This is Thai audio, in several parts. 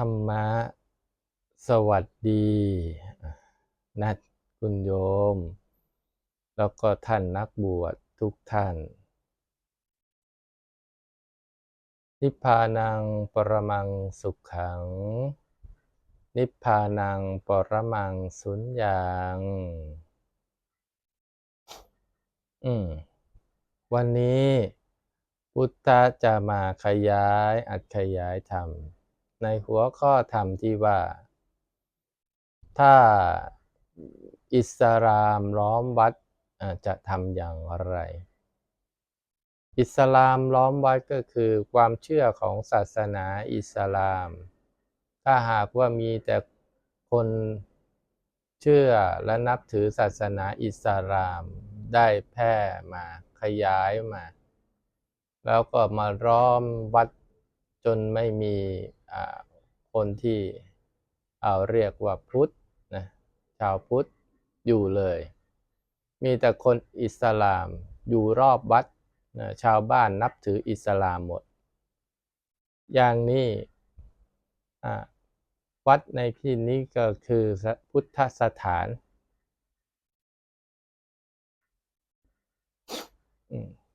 ธรรมะ สวัสดีนัดคุณโยม แล้วก็ท่านนักบวชทุกท่าน นิพพานังปรมังสุขขัง นิพพานังปรมังสุญญางอืมวันนี้พุทธะจะมาขยายอัดขยายธรรม ในหัวข้อธรรมที่ว่า ถ้าอิสลามล้อมวัดจะทำอย่างไร อิสลามล้อมวัดก็คือความเชื่อของศาสนาอิสลาม ถ้าหากว่ามีแต่คนเชื่อและนับถือศาสนาอิสลามได้แพร่มาขยายมา แล้วก็มาล้อมวัดจนไม่มี คนที่เอาเรียกว่าพุทธนะชาวพุทธอยู่เลย มีแต่คนอิสลามอยู่รอบวัดนะชาวบ้านนับถืออิสลามหมด อย่างนี้วัดในที่นี้ก็คือพุทธสถาน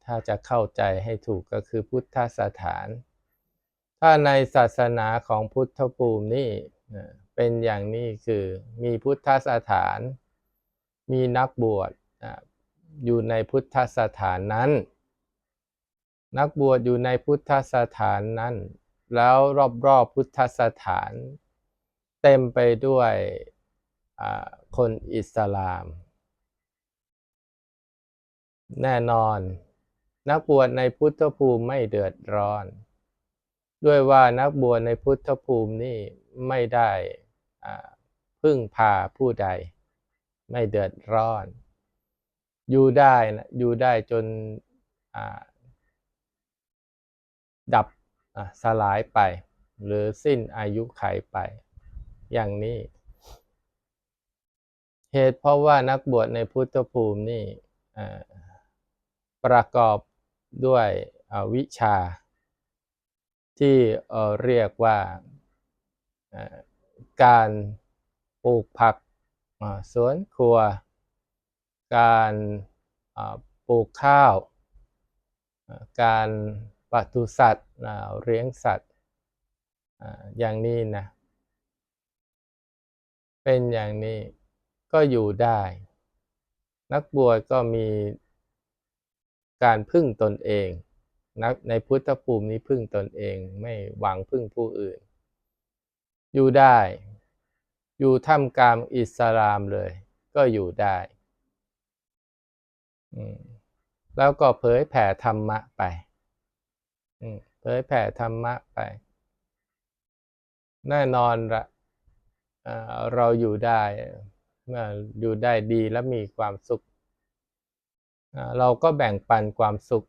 ถ้าจะเข้าใจให้ถูกก็คือพุทธสถาน ถ้าในศาสนาของพุทธภูมินี่เป็นอย่างนี้คือมีพุทธสถาน มีนักบวชอยู่ในพุทธสถานนั้น นักบวชอยู่ในพุทธสถานนั้น แล้วรอบๆพุทธสถาน เต็มไปด้วยคนอิสลาม แน่นอน นักบวชในพุทธภูมิไม่เดือดร้อน ด้วยว่านักบวชในพุทธภูมินี่ไม่ได้พึ่งพาผู้ใด ไม่เดือดร้อน อยู่ได้นะอยู่ได้จนดับสลายไป หรือสิ้นอายุไขไป อย่างนี้ เหตุเพราะว่านักบวชในพุทธภูมินี่ประกอบด้วยวิชา ที่เรียกว่าการปลูกผักสวนครัว การปลูกข้าว การปศุสัตว์เลี้ยงสัตว์อย่างนี้นะ เป็นอย่างนี้ก็อยู่ได้ นักบวชก็มีการพึ่งตนเอง นักในพุทธภูมินี้พึ่งตนเองไม่หวังพึ่งผู้อื่น อยู่ได้ อยู่ท่ามกลางอิสลามเลย ก็อยู่ได้แล้วก็เผยแผ่ธรรมะไปเผยแผ่ธรรมะไป แน่นอนละเราอยู่ได้อยู่ได้ดีและมีความสุข เราก็แบ่งปันความสุข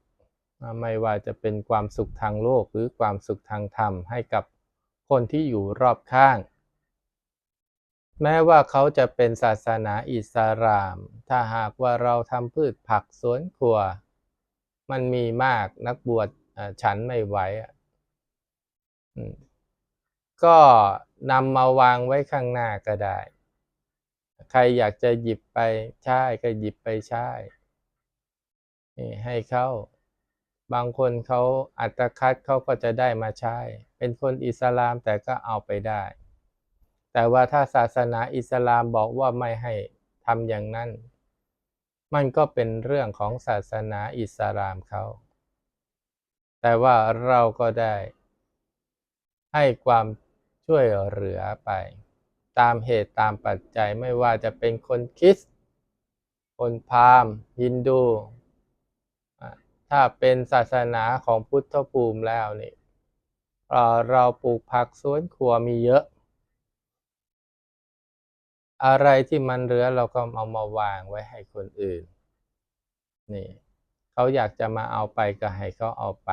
ไม่ว่าจะเป็นความสุขทางโลกหรือความสุขทางธรรมให้กับคนที่อยู่รอบข้าง แม้ว่าเขาจะเป็นศาสนาอิสลาม ถ้าหากว่าเราทำพืชผักสวนครัว มันมีมากนักบวชฉันไม่ไหวก็นำมาวางไว้ข้างหน้าก็ได้ ใครอยากจะหยิบไปใช้ก็หยิบไปใช้ให้เข้า บางคนเขาอัตคัดเขาก็จะได้มาใช้ เป็นคนอิสลามแต่ก็เอาไปได้ แต่ว่าถ้าศาสนาอิสลามบอกว่าไม่ให้ทำอย่างนั้น มันก็เป็นเรื่องของศาสนาอิสลามเขา แต่ว่าเราก็ได้ ให้ความช่วยเหลือไป ตามเหตุตามปัจจัยไม่ว่าจะเป็นคนคริสต์คนพราหมณ์ฮินดู ถ้าเป็นศาสนาของพุทธภูมิแล้วนี่เอ่อเราปลูกผักสวนครัวมีเยอะ อะไรที่มันเหลือเราก็เอามาวางไว้ให้คนอื่น นี่เขาอยากจะมาเอาไปก็ให้เขาเอาไป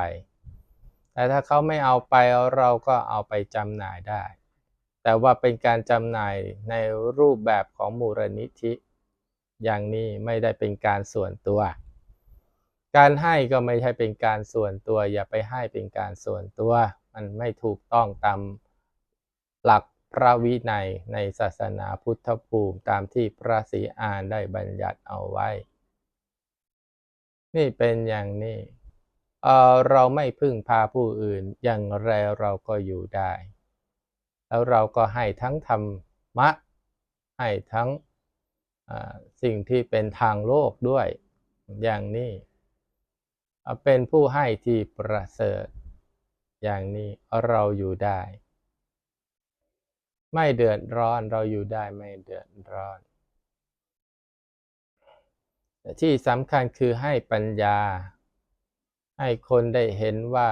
แต่ถ้าเขาไม่เอาไปเราก็เอาไปจำหน่ายได้ แต่ว่าเป็นการจำหน่ายในรูปแบบของมูลนิธิ อย่างนี้ไม่ได้เป็นการส่วนตัว การให้ก็ไม่ใช่เป็นการส่วนตัว อย่าไปให้เป็นการส่วนตัว มันไม่ถูกต้องตามหลักพระวินัยในศาสนาพุทธภูมิตามที่พระศรีอานได้บัญญัติเอาไว้ นี่เป็นอย่างนี้เเราไม่พึ่งพาผู้อื่น อย่างไรเราก็อยู่ได้ แล้วเราก็ให้ทั้งธรรมะ ให้ทั้งสิ่งที่เป็นทางโลกด้วยอย่างนี้ เป็นผู้ให้ที่ประเสริฐ อย่างนี้เราอยู่ได้ ไม่เดือดร้อนเราอยู่ได้ไม่เดือดร้อน ที่สำคัญคือให้ปัญญา ให้คนได้เห็นว่า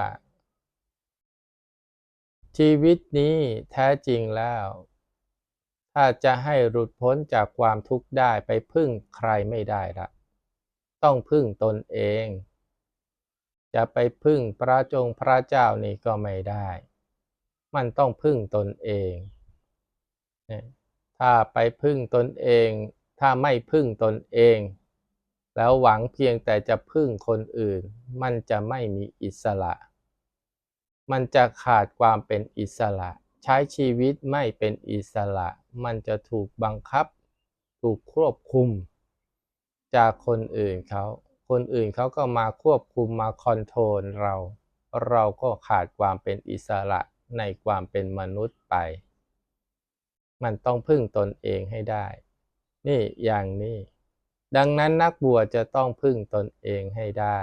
ชีวิตนี้แท้จริงแล้ว ถ้าจะให้หลุดพ้นจากความทุกข์ได้ไปพึ่งใครไม่ได้ละต้องพึ่งตนเอง จะไปพึ่งพระจงพระเจ้านี่ก็ไม่ได้ มันต้องพึ่งตนเอง ถ้าไปพึ่งตนเอง ถ้าไม่พึ่งตนเอง แล้วหวังเพียงแต่จะพึ่งคนอื่น มันจะไม่มีอิสระ มันจะขาดความเป็นอิสระ ใช้ชีวิตไม่เป็นอิสระ มันจะถูกบังคับ ถูกควบคุม จากคนอื่นเขา คนอื่นเขาก็มาควบคุมมาคอนโทรลเรา เราก็ขาดความเป็นอิสระในความเป็นมนุษย์ไป มันต้องพึ่งตนเองให้ได้ นี่อย่างนี้ ดังนั้นนักบวชจะต้องพึ่งตนเองให้ได้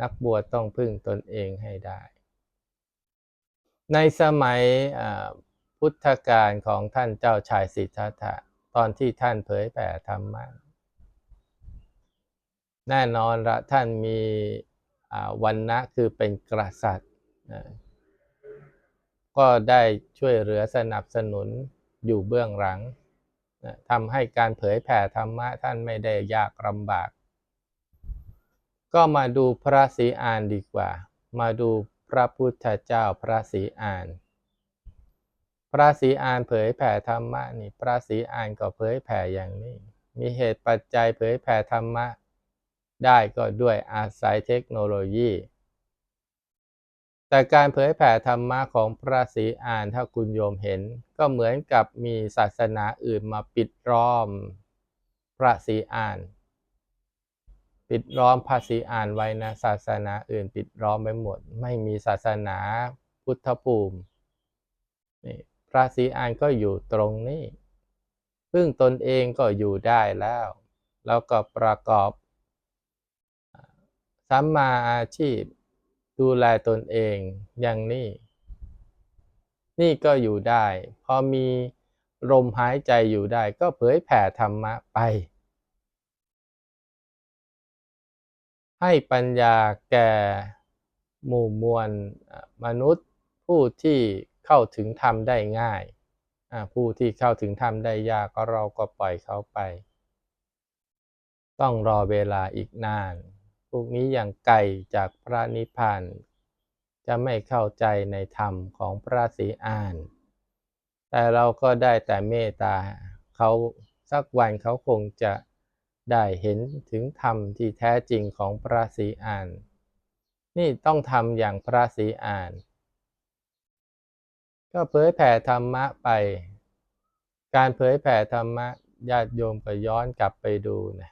นักบวชต้องพึ่งตนเองให้ได้ ในสมัยพุทธกาลของท่านเจ้าชายสิทธัตถะตอนที่ท่านเผยแผ่ธรรมะ แน่นอนละท่านมีวันนะคือเป็นกษัตริย์ ก็ได้ช่วยเหลือสนับสนุนอยู่เบื้องหลังทำให้การเผยแผ่ธรรมะท่านไม่ได้ยากลำบาก ก็มาดูพระศรีอานดีกว่า มาดูพระพุทธเจ้าพระศรีอาน พระศรีอานเผยแผ่ธรรมะนี่พระศรีอานก็เผยแผ่อย่างนี้ มีเหตุปัจจัยเผยแผ่ธรรมะ ได้ก็ด้วยอาศัยเทคโนโลยี แต่การเผยแผ่ธรรมะของพระศรีอานถ้าคุณโยมเห็น ก็เหมือนกับมีศาสนาอื่นมาปิดล้อมพระศรีอาน ปิดล้อมพระศรีอานไว้นะศาสนาอื่นปิดล้อมไปหมด ไม่มีศาสนาพุทธภูมินี่พระศรีอานก็อยู่ตรงนี้ พึ่งตนเองก็อยู่ได้แล้ว แล้วก็ประกอบ สัมมาอาชีพ ดูแลตนเองอย่างนี้ นี่ก็อยู่ได้ พอมีลมหายใจอยู่ได้ ก็เผยแผ่ธรรมะไป ให้ปัญญาแก่หมู่มวลมนุษย์ผู้ที่เข้าถึงธรรมได้ง่าย ผู้ที่เข้าถึงธรรมได้ยากก็เราก็ปล่อยเขาไป ต้องรอเวลาอีกนาน วกนี้อย่างไกลจากพระนิพพานจะไม่เข้าใจในธรรมของพระศรีอาน แต่เราก็ได้แต่เมตตาเขาสักวันเขาคงจะได้เห็นถึงธรรมที่แท้จริงของพระศรีอาน นี่ต้องทำอย่างพระศรีอาน ก็เผยแผ่ธรรมะไป การเผยแผ่ธรรมะญาติโยมก็ย้อนกลับไปดูนะ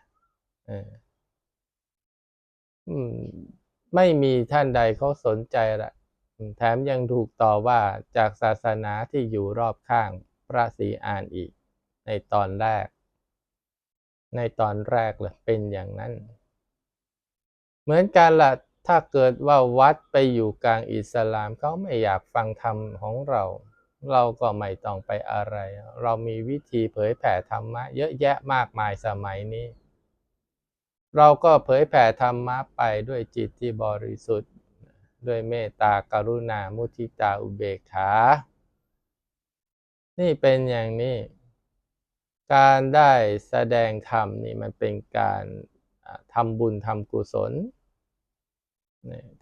ไม่มีท่านใดเขาสนใจละแถมยังถูกต่อว่าจากศาสนาที่อยู่รอบข้างพระศรีอานอีก ในตอนแรก ในตอนแรกเลยเป็นอย่างนั้น เหมือนกันละถ้าเกิดว่าวัดไปอยู่กลางอิสลามเขาไม่อยากฟังธรรมของเรา เราก็ไม่ต้องไปอะไร เรามีวิธีเผยแผ่ธรรมะเยอะแยะมากมายสมัยนี้ เราก็เผยแผ่ธรรมะไปด้วยจิตที่บริสุทธิ์ ด้วยเมตตากรุณามุทิตาอุเบกขา นี่เป็นอย่างนี้ การได้แสดงธรรมนี่มันเป็นการทำบุญทำกุศล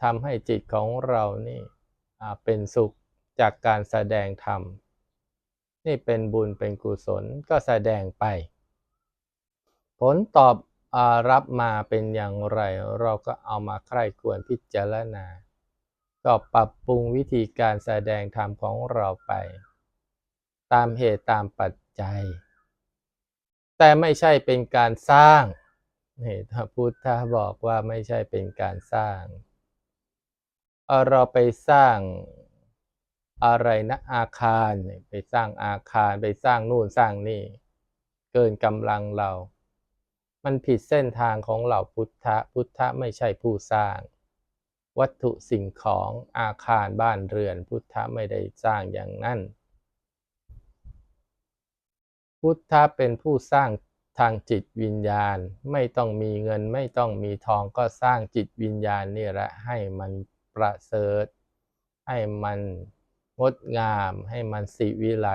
ทำให้จิตของเรานี่เป็นสุขจากการแสดงธรรม นี่เป็นบุญเป็นกุศลก็แสดงไป ผลตอบ รับมาเป็นอย่างไร เราก็เอามาใคร่ควรพิจารณา ก็ปรับปรุงวิธีการแสดงธรรมของเราไป ตามเหตุตามปัจจัย แต่ไม่ใช่เป็นการสร้างนี่พระพุทธบอกว่าไม่ใช่เป็นการสร้างเอาราไปสร้างอะไรนะอาคาร ไปสร้างอาคารไปสร้างนู่นสร้างนี่ เกินกำลังเรา มันผิดเส้นทางของเหล่าพุทธะ พุทธะไม่ใช่ผู้สร้าง วัตถุสิ่งของอาคารบ้านเรือน พุทธะไม่ได้สร้างอย่างนั้น พุทธะเป็นผู้สร้างทางจิตวิญญาณ ไม่ต้องมีเงินไม่ต้องมีทองก็สร้างจิตวิญญาณนี่แหละให้มันประเสริฐ ให้มันงดงาม ให้มันสิวิไล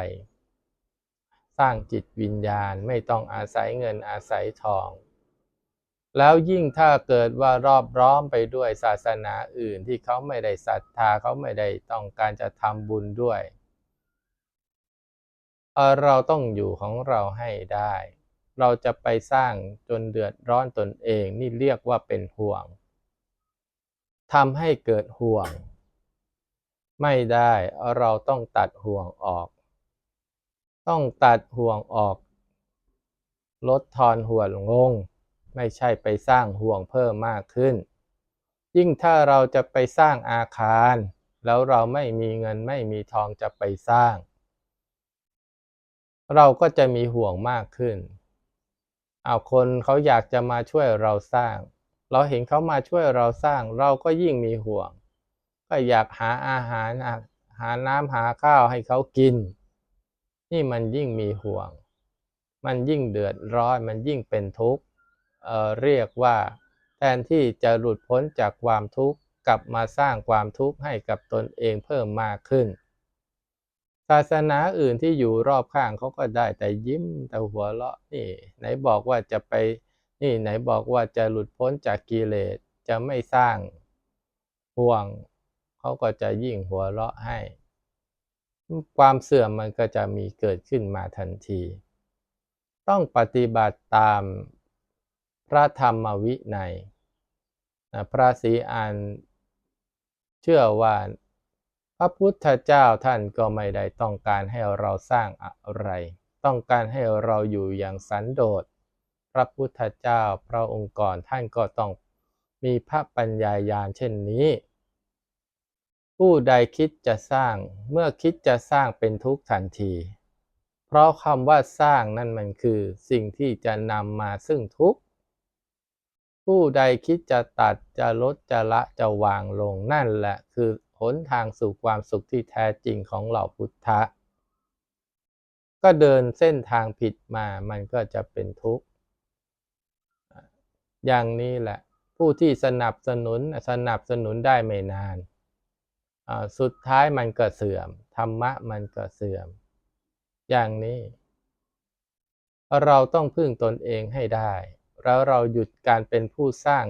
สร้างจิตวิญญาณไม่ต้องอาศัยเงินอาศัยทอง แล้วยิ่งถ้าเกิดว่ารอบร้อมไปด้วยศาสนาอื่นที่เขาไม่ได้ศรัทธาเขาไม่ได้ต้องการจะทำบุญด้วย เราต้องอยู่ของเราให้ได้ เราจะไปสร้างจนเดือดร้อนตนเองนี่เรียกว่าเป็นห่วงทำให้เกิดห่วง ไม่ได้เราต้องตัดห่วงออก ต้องตัดห่วงออก ลดทอนห่วงลง ไม่ใช่ไปสร้างห่วงเพิ่มมากขึ้น ยิ่งถ้าเราจะไปสร้างอาคาร แล้วเราไม่มีเงินไม่มีทองจะไปสร้าง เราก็จะมีห่วงมากขึ้น เอาคนเขาอยากจะมาช่วยเราสร้าง เราเห็นเขามาช่วยเราสร้าง เราก็ยิ่งมีห่วง ก็อยากหาอาหารหาน้ำหาข้าวให้เขากิน นี่มันยิ่งมีห่วง มันยิ่งเดือดร้อน มันยิ่งเป็นทุกข์เเรียกว่าแทนที่จะหลุดพ้นจากความทุกข์กลับมาสร้างความทุกข์ให้กับตนเองเพิ่มมากขึ้น ศาสนาอื่นที่อยู่รอบข้างเขาก็ได้แต่ยิ้มแต่หัวเราะนี่ไหนบอกว่าจะไปนี่ไหนบอกว่าจะหลุดพ้นจากกิเลสจะไม่สร้างห่วง เขาก็จะยิ่งหัวเราะให้ ความเสื่อมมันก็จะมีเกิดขึ้นมาทันที ต้องปฏิบัติตามพระธรรมวินัยพระศรีอานเชื่อว่าพระพุทธเจ้าท่านก็ไม่ได้ต้องการให้เราสร้างอะไร ต้องการให้เราอยู่อย่างสันโดษ พระพุทธเจ้าพระองค์ก่อนท่านก็ต้องมีพระปัญญายาณเช่นนี้ ผู้ใดคิดจะสร้างเมื่อคิดจะสร้างเป็นทุกข์ทันที เพราะคำว่าสร้างนั่นมันคือสิ่งที่จะนำมาซึ่งทุกข์ ผู้ใดคิดจะตัดจะลดจะละจะวางลงนั่นแหละคือหนทางสู่ความสุขที่แท้จริงของเหล่าพุทธะ ก็เดินเส้นทางผิดมามันก็จะเป็นทุกข์ อย่างนี้แหละ ผู้ที่สนับสนุนสนับสนุนได้ไม่นาน สุดท้ายมันก็เสื่อม ธรรมะมันก็เสื่อม อย่างนี้ เราต้องพึ่งตนเองให้ได้ แล้วเราหยุดการเป็นผู้สร้าง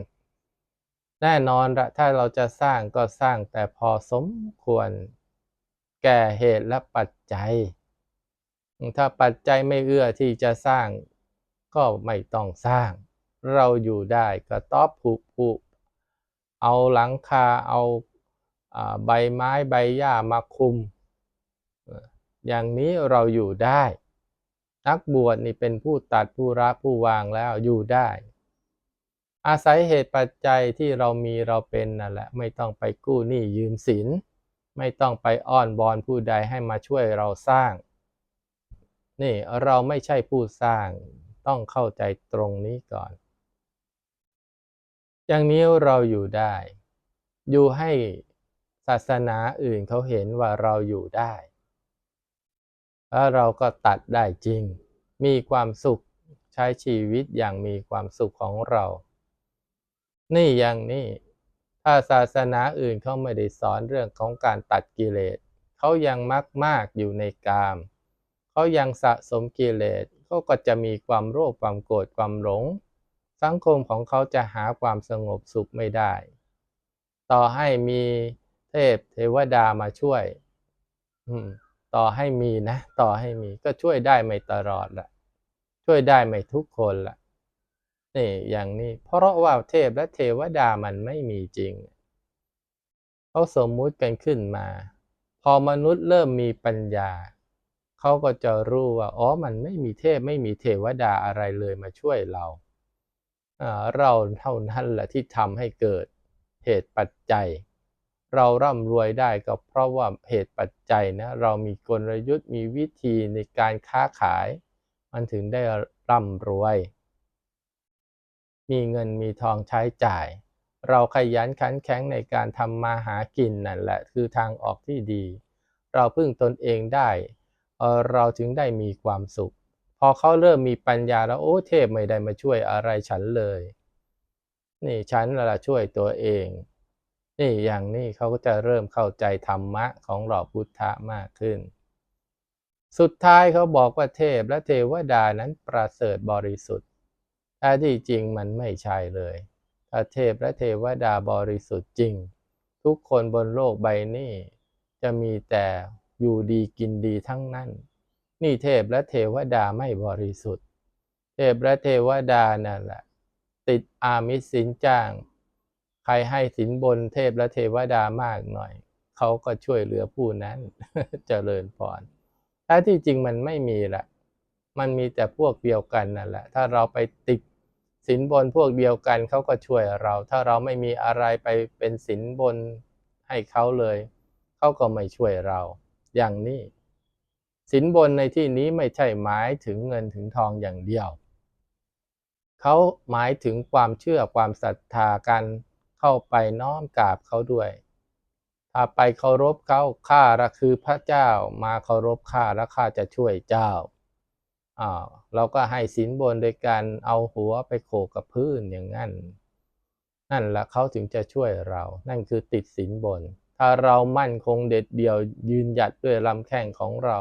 แน่นอนละถ้าเราจะสร้างก็สร้างแต่พอสมควร แก่เหตุและปัจจัย ถ้าปัจจัยไม่เอื้อที่จะสร้าง ก็ไม่ต้องสร้าง เราอยู่ได้ก็ตอบผูกผูกเอาหลังคาเอา ใบไม้ใบหญ้ามาคุม อย่างนี้เราอยู่ได้ นักบวชนี่เป็นผู้ตัดผู้รับผู้วางแล้วอยู่ได้ อาศัยเหตุปัจจัยที่เรามีเราเป็นนั่นแหละ ไม่ต้องไปกู้หนี้ยืมสิน ไม่ต้องไปอ้อนบอนผู้ใดให้มาช่วยเราสร้าง นี่เราไม่ใช่ผู้สร้างต้องเข้าใจตรงนี้ก่อน อย่างนี้เราอยู่ได้ อยู่ให้ ศาสนาอื่นเขาเห็นว่าเราอยู่ได้แล้วเราก็ตัดได้จริง มีความสุขใช้ชีวิตอย่างมีความสุขของเรา นี่อย่างนี้ถ้าศาสนาอื่นเขาไม่ได้สอนเรื่องของการตัดกิเลสเขายังมักมากอยู่ในกามเขายังสะสมกิเลสเขาก็จะมีความโลภความโกรธความหลง สังคมของเขาจะหาความสงบสุขไม่ได้ ต่อให้มี ทพเทวดามาช่วย ต่อให้มีนะ ต่อให้มีก็ช่วยได้ไม่ตลอดละช่วยได้ไม่ทุกคนละนี่อย่างนี้ เพราะว่าเทพและเทวดามันไม่มีจริงเขาสมมุติกันขึ้นมา พอมนุษย์เริ่มมีปัญญา เขาก็จะรู้ว่า อ๋อ มันไม่มีเทพไม่มีเทวดาอะไรเลยมาช่วยเรา เราเท่านั้นแหละที่ทำให้เกิดเหตุปัจจัย เราร่ำรวยได้ก็เพราะว่าเหตุปัจจัยนะเรามีกลยุทธ์มีวิธีในการค้าขาย มันถึงได้ร่ำรวย มีเงินมีทองใช้จ่าย เราขยันขันแข็งในการทำมาหากินนั่นแหละคือทางออกที่ดี เราพึ่งตนเองได้ เราถึงได้มีความสุข พอเขาเริ่มมีปัญญาแล้วโอ้เทพไม่ได้มาช่วยอะไรฉันเลย นี่ฉันละช่วยตัวเอง นี่อย่างนี้เขาก็จะเริ่มเข้าใจธรรมะของหล่อพุทธะมากขึ้น สุดท้ายเขาบอกว่าเทพและเทวดานั้นประเสริฐบริสุทธิ์แต่ที่จริงมันไม่ใช่เลย ถ้าเทพและเทวดาบริสุทธิ์จริง ทุกคนบนโลกใบนี้ จะมีแต่อยู่ดีกินดีทั้งนั้น นี่เทพและเทวดาไม่บริสุทธิ์ เทพและเทวดานั่นแหละ ติดอามิสสินจ้าง ใครให้สินบนเทพและเทวดามากหน่อย เขาก็ช่วยเหลือผู้นั้นจเจริญพรถ้าที่จริงมันไม่มีละมันมีแต่พวกเดียวกันนั่นแหละ ถ้าเราไปติดสินบนพวกเดียวกันเขาก็ช่วยเรา ถ้าเราไม่มีอะไรไปเป็นสินบนให้เขาเลย เขาก็ไม่ช่วยเรา อย่างนี้ สินบนในที่นี้ไม่ใช่หมายถึงเงินถึงทองอย่างเดียว เขาหมายถึงความเชื่อความศรัทธาการ เข้าไปน้อมกราบเขาด้วย ถ้าไปเคารพเขาข้าระคือพระเจ้ามาเคารพข้าแล้วข้าจะช่วยเจ้าอ่าเราก็ให้สินบนโดยการเอาหัวไปโขกกับพื้นอย่างนั้น นั่นละเขาถึงจะช่วยเรา นั่นคือติดสินบน ถ้าเรามั่นคงเด็ดเดี่ยวยืนหยัดด้วยลำแข้งของเรา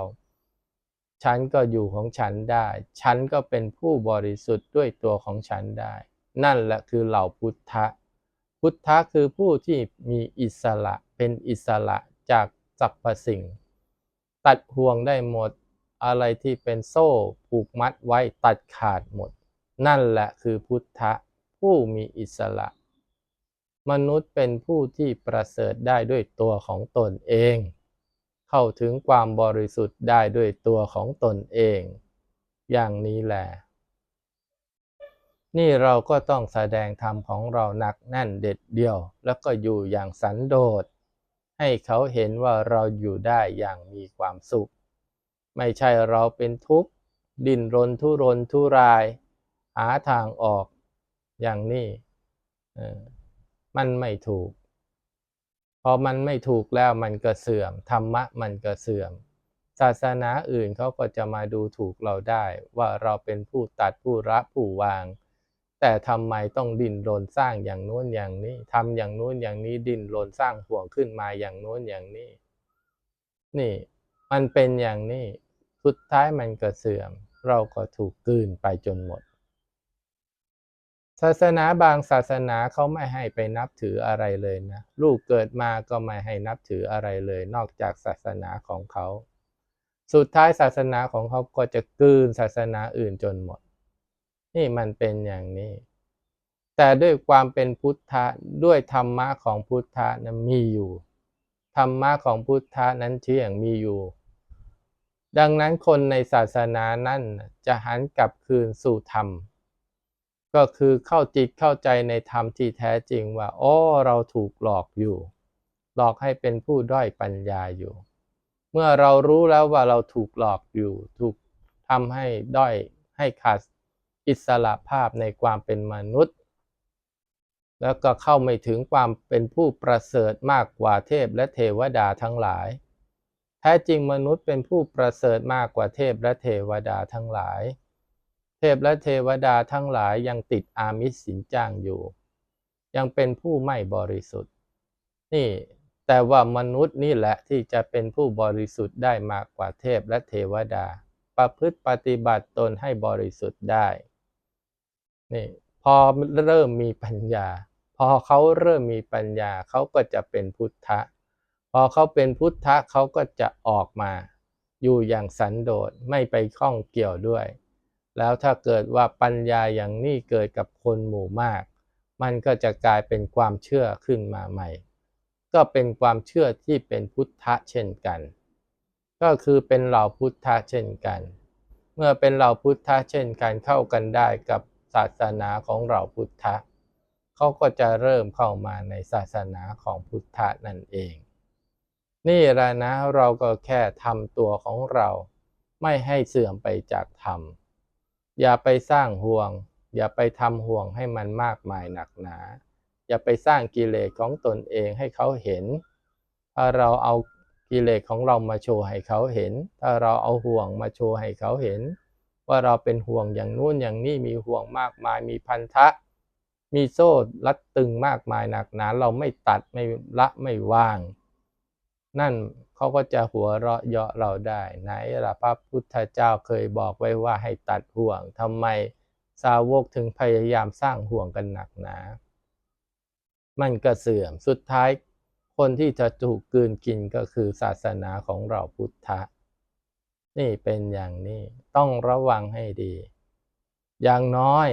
ฉันก็อยู่ของฉันได้ ฉันก็เป็นผู้บริสุทธิ์ด้วยตัวของฉันได้ นั่นแหละคือเหล่าพุทธะ พุทธะคือผู้ที่มีอิสระเป็นอิสระจากสรรพสิ่ง ตัดห่วงได้หมดอะไรที่เป็นโซ่ผูกมัดไว้ตัดขาดหมด นั่นแหละคือพุทธะผู้มีอิสระ มนุษย์เป็นผู้ที่ประเสริฐได้ด้วยตัวของตนเอง เข้าถึงความบริสุทธิ์ได้ด้วยตัวของตนเอง อย่างนี้แหละ นี่เราก็ต้องแสดงธรรมของเราหนักแน่นเด็ดเดี่ยว แล้วก็อยู่อย่างสันโดษ ให้เขาเห็นว่าเราอยู่ได้อย่างมีความสุข ไม่ใช่เราเป็นทุกข์ ดิ้นรนทุรนทุราย หาทางออกอย่างนี้มันไม่ถูก พอมันไม่ถูกแล้วมันก็เสื่อม ธรรมะมันก็เสื่อม ศาสนาอื่นเขาก็จะมาดูถูกเราได้ ว่าเราเป็นผู้ตัดผู้รับผู้วาง แต่ทำไมต้องดิ้นรนสร้างอย่างโน้นอย่างนี้ทำอย่างโน้นอย่างนี้ดิ้นรนสร้างห่วงขึ้นมาอย่างโน้นอย่างนี้ นี่ มันเป็นอย่างนี้ สุดท้ายมันก็เสื่อม เราก็ถูกกืนไปจนหมด ศาสนาบางศาสนาเขาไม่ให้ไปนับถืออะไรเลยนะ ลูกเกิดมาก็ไม่ให้นับถืออะไรเลย นอกจากศาสนาของเขา สุดท้ายศาสนาของเขาก็จะกืนศาสนาอื่นจนหมด นี่มันเป็นอย่างนี้ แต่ด้วยความเป็นพุทธะด้วยธรรมะของพุทธะนั้นมีอยู่ ธรรมะของพุทธะนั้นเที่ยงมีอยู่ ดังนั้นคนในศาสนานั้นจะหันกลับคืนสู่ธรรม ก็คือเข้าจิตเข้าใจในธรรมที่แท้จริงว่าอ๋อเราถูกหลอกอยู่ หลอกให้เป็นผู้ด้อยปัญญาอยู่ เมื่อเรารู้แล้วว่าเราถูกหลอกอยู่ ถูกทำให้ด้อยให้ขาด อิสระภาพในความเป็นมนุษย์ แล้วก็เข้าไม่ถึงความเป็นผู้ประเสริฐมากกว่าเทพและเทวดาทั้งหลาย แท้จริงมนุษย์เป็นผู้ประเสริฐมากกว่าเทพและเทวดาทั้งหลาย เทพและเทวดาทั้งหลายยังติดอามิสสินจ้างอยู่ ยังเป็นผู้ไม่บริสุทธิ์ นี่แต่ว่ามนุษย์นี่แหละที่จะเป็นผู้บริสุทธิ์ได้มากกว่าเทพและเทวดา ประพฤติปฏิบัติตนให้บริสุทธิ์ได้ นี่พอเริ่มมีปัญญา พอเขาเริ่มมีปัญญาเขาก็จะเป็นพุทธะ พอเขาเป็นพุทธะเขาก็จะออกมา อยู่อย่างสันโดษไม่ไปข้องเกี่ยวด้วย แล้วถ้าเกิดว่าปัญญาอย่างนี้เกิดกับคนหมู่มาก มันก็จะกลายเป็นความเชื่อขึ้นมาใหม่ ก็เป็นความเชื่อที่เป็นพุทธะเช่นกัน ก็คือเป็นเหล่าพุทธะเช่นกัน เมื่อเป็นเหล่าพุทธะเช่นกันเข้ากันได้กับ ศาสนาของเหล่าพุทธะเขาก็จะเริ่มเข้ามาในศาสนาของพุทธะนั่นเอง นี่แหละนะเราก็แค่ทำตัวของเราไม่ให้เสื่อมไปจากธรรม อย่าไปสร้างห่วง อย่าไปทำห่วงให้มันมากมายหนักหนา อย่าไปสร้างกิเลสของตนเองให้เขาเห็น ถ้าเราเอากิเลสของเรามาโชว์ให้เขาเห็น ถ้าเราเอาห่วงมาโชว์ให้เขาเห็น ว่าเราเป็นห่วงอย่างนู้นอย่างนี้มีห่วงมากมาย มีพันธะ มีโซ่รัดตึงมากมายหนักหนาเราไม่ตัดไม่ละไม่ว่าง นั่นเขาก็จะหัวเราะเยาะเราได้ไหนล่ะพระพุทธเจ้าเคยบอกไว้ว่าให้ตัดห่วงทำไมสาวกถึงพยายามสร้างห่วงกันหนักหนา มันก็เสื่อมสุดท้ายคนที่จะถูกกืนกินก็คือศาสนาของเราพุทธะ นี่เป็นอย่างนี้ต้องระวังให้ดี อย่างน้อย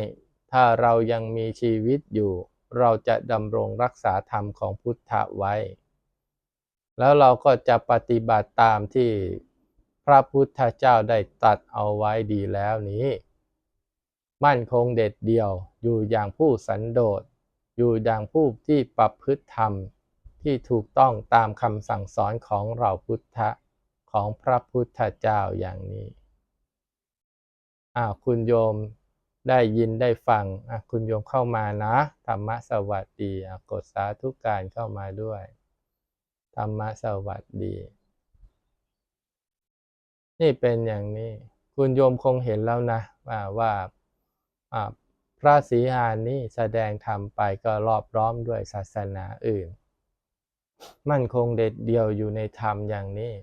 ถ้าเรายังมีชีวิตอยู่ เราจะดำรงรักษาธรรมของพุทธะไว้ แล้วเราก็จะปฏิบัติตามที่พระพุทธเจ้าได้ตรัดเอาไว้ดีแล้วนี้ มั่นคงเด็ดเดี่ยวอยู่อย่างผู้สันโดษ อยู่อย่างผู้ที่ประพฤติธรรมที่ถูกต้องตามคำสั่งสอนของเราพุทธะ ของพระพุทธเจ้าอย่างนี้อ้าวคุณโยมได้ยินได้ฟังอะคุณโยมเข้ามานะธรรมะสวัสดีกดสาธุการเข้ามาด้วยธรรมะสวัสดี นี่เป็นอย่างนี้ คุณโยมคงเห็นแล้วนะว่าว่าพระศรีหานนี้แสดงธรรมไปก็รอบร้อมด้วยศาสนาอื่น มั่นคงเด็ดเดียวอยู่ในธรรมอย่างนี้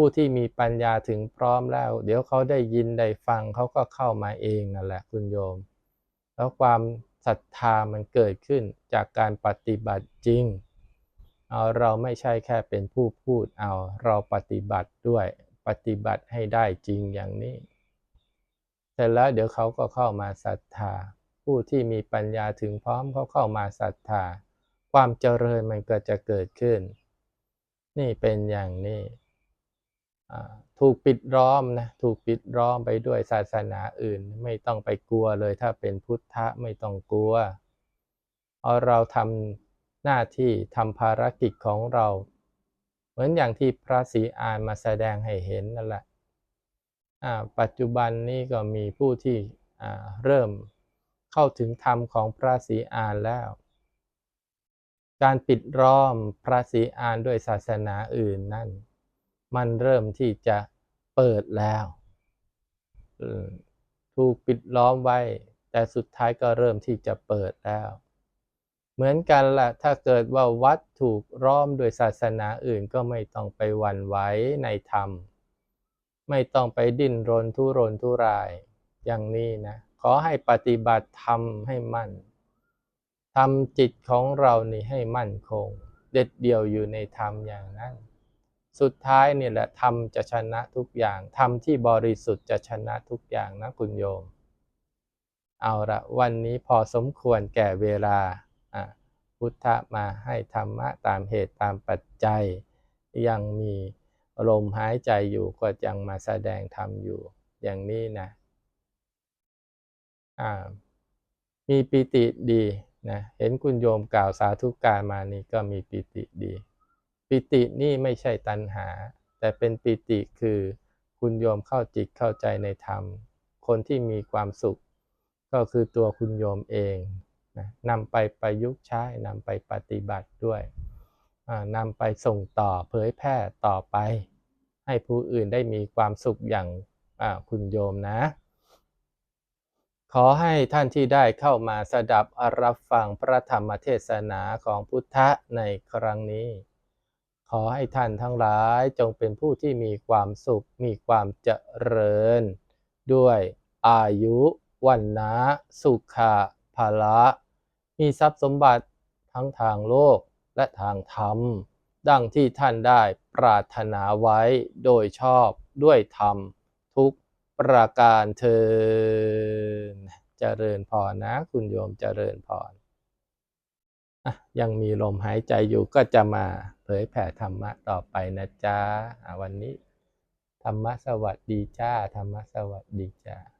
ผู้ที่มีปัญญาถึงพร้อมแล้ว เดี๋ยวเขาได้ยินได้ฟังเขาก็เข้ามาเองนั่นแหละคุณโยม แล้วความศรัทธามันเกิดขึ้นจากการปฏิบัติจริงเอาเราไม่ใช่แค่เป็นผู้พูดเอาเราปฏิบัติด้วยปฏิบัติให้ได้จริงอย่างนี้ เสร็จแล้วเดี๋ยวเขาก็เข้ามาศรัทธา ผู้ที่มีปัญญาถึงพร้อมเขาเข้ามาศรัทธา ความเจริญมันก็จะเกิดขึ้น นี่เป็นอย่างนี้ ถูกปิดล้อมนะถูกปิดล้อมไปด้วยศาสนาอื่น ไม่ต้องไปกลัวเลยถ้าเป็นพุทธะไม่ต้องกลัวเอาเราทำหน้าที่ทำภารกิจของเรา เหมือนอย่างที่พระศรีอานมาแสดงให้เห็นนั่นแหละปัจจุบันนี้ก็มีผู้ที่เริ่มเข้าถึงธรรมของพระศรีอานแล้ว การปิดล้อมพระศรีอานด้วยศาสนาอื่นนั่น มันเริ่มที่จะเปิดแล้วถูกปิดล้อมไว้ แต่สุดท้ายก็เริ่มที่จะเปิดแล้ว เหมือนกันแหละถ้าเกิดว่าวัดถูกล้อมด้วยศาสนาอื่นก็ไม่ต้องไปหวั่นไหวในธรรม ไม่ต้องไปดิ้นรนทุรนทุราย อย่างนี้นะ ขอให้ปฏิบัติธรรมให้มั่นทำจิตของเรานี่ให้มั่นคง เด็ดเดี่ยวอยู่ในธรรมอย่างนั้น สุดท้ายเนี่ยแหละธรรมจะชนะทุกอย่างธรรมที่บริสุทธิ์จะชนะทุกอย่างนะคุณโยม เอาละวันนี้พอสมควรแก่เวลาพุทธะมาให้ธรรมะตามเหตุตามปัจจัย ยังมีลมหายใจอยู่ก็ยังมาแสดงธรรมอยู่อย่างนี้นะมีปิติดีนะเห็นคุณโยมกล่าวสาธุการมานี่ก็มีปิติดี ปิตินี่ไม่ใช่ตัณหา แต่เป็นปิติคือคุณโยมเข้าจิตเข้าใจในธรรม คนที่มีความสุข ก็คือตัวคุณโยมเองนะนำไปประยุกต์ใช้นำไปปฏิบัติด้วยนำไปส่งต่อเผยแพร่ต่อไป ให้ผู้อื่นได้มีความสุขอย่างคุณโยมนะ ขอให้ท่านที่ได้เข้ามาสดับรับฟังพระธรรมเทศนาของพุทธะในครั้งนี้ ขอให้ท่านทั้งหลายจงเป็นผู้ที่มีความสุข มีความเจริญ ด้วยอายุวันนะสุขะภาละมีทรัพย์สมบัติทั้งทางโลกและทางธรรม ดังที่ท่านได้ปรารถนาไว้โดยชอบด้วยธรรม ทุกประการเทินเจริญพรนะ คุณโยมเจริญพร ยังมีลมหายใจอยู่ก็จะมาเผยแผ่ธรรมะต่อไปนะจ๊ะวันนี้ ธรรมะสวัสดีจ้า ธรรมะสวัสดีจ้า